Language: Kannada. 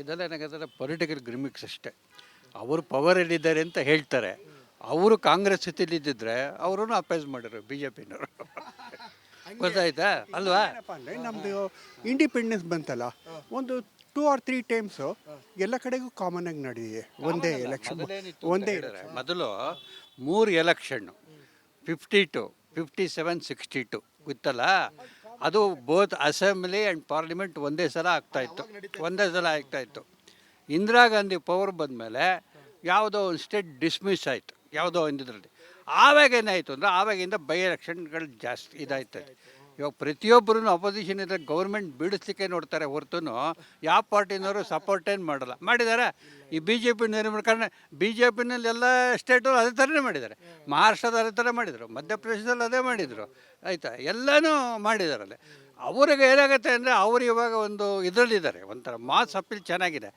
ಇದೆಲ್ಲ ಏನಾಗುತ್ತೆ ಪೊಲಿಟಿಕಲ್ ಗ್ರಿಮಿಕ್ಸ್ ಅಷ್ಟೇ. ಅವರು ಪವರಲ್ಲಿದ್ದಾರೆ ಅಂತ ಹೇಳ್ತಾರೆ. ಅವರು ಕಾಂಗ್ರೆಸ್ ಸ್ಥಿತಿಲಿದ್ದಿದ್ರೆ ಅವರು ಅಪೇಸ್ ಮಾಡಿದ್ರು ಬಿ ಜೆ ಪಿನವರು ಗೊತ್ತಾಯ್ತಾ? ಅಲ್ವಾ? ಅಂದರೆ ನಮ್ಮದು ಇಂಡಿಪೆಂಡೆನ್ಸ್ ಬಂತಲ್ಲ ಒಂದು ಟೂ ಆರ್ ತ್ರೀ ಟೈಮ್ಸು ಎಲ್ಲ ಕಡೆಗೂ ಕಾಮನ್ ಆಗಿ ನಡೆದಿದೆ. ಒಂದೇ ಎಲೆಕ್ಷನ್ ಒಂದೇ ಮೊದಲು ಮೂರು election fifty two fifty seven sixty two ಗೊತ್ತಲ್ಲ? ಅದು ಬೋತ್ ಅಸೆಂಬ್ಲಿ ಆ್ಯಂಡ್ ಪಾರ್ಲಿಮೆಂಟ್ ಒಂದೇ ಸಲ ಆಗ್ತಾಯಿತ್ತು ಒಂದೇ ಸಲ ಆಗ್ತಾಯಿತ್ತು ಇಂದಿರಾ ಗಾಂಧಿ ಪವರ್ ಬಂದಮೇಲೆ ಯಾವುದೋ ಒಂದು ಸ್ಟೇಟ್ ಡಿಸ್ಮಿಸ್ ಆಯಿತು. ಯಾವುದೋ ಒಂದು ಇದರಲ್ಲಿ ಆವಾಗ ಏನಾಯಿತು ಅಂದರೆ ಆವಾಗಿಂದ ಬೈ ಎಲೆಕ್ಷನ್ಗಳು ಜಾಸ್ತಿ ಇದಾಯ್ತದೆ. ಇವಾಗ ಪ್ರತಿಯೊಬ್ಬರೂ ಅಪೋಸಿಷನ್ ಇದ್ದರೆ ಗೌರ್ಮೆಂಟ್ ಬಿಡಿಸ್ಲಿಕ್ಕೆ ನೋಡ್ತಾರೆ ಹೊರತು ಯಾವ ಪಾರ್ಟಿನವರು ಸಪೋರ್ಟ್ ಏನು ಮಾಡಲ್ಲ. ಮಾಡಿದ್ದಾರೆ ಈ ಬಿ ಜೆ ಪಿ ಕಾರಣ ಬಿ ಜೆ ಪಿನಲ್ಲಿ ಎಲ್ಲ ಅದೇ ಥರನೇ ಮಾಡಿದ್ದಾರೆ. ಮಹಾರಾಷ್ಟ್ರದ ಅದೇ ಥರ ಮಾಡಿದರು, ಮಧ್ಯಪ್ರದೇಶದಲ್ಲಿ ಅದೇ ಮಾಡಿದರು, ಆಯಿತಾ? ಎಲ್ಲನೂ ಮಾಡಿದಾರಲ್ಲ. ಅವ್ರಿಗೆ ಏನಾಗುತ್ತೆ ಅಂದರೆ ಅವರು ಇವಾಗ ಒಂದು ಇದರಲ್ಲಿದ್ದಾರೆ, ಒಂಥರ ಮಾಸ್ ಅಪ್ಪಿಲ್ ಚೆನ್ನಾಗಿದೆ.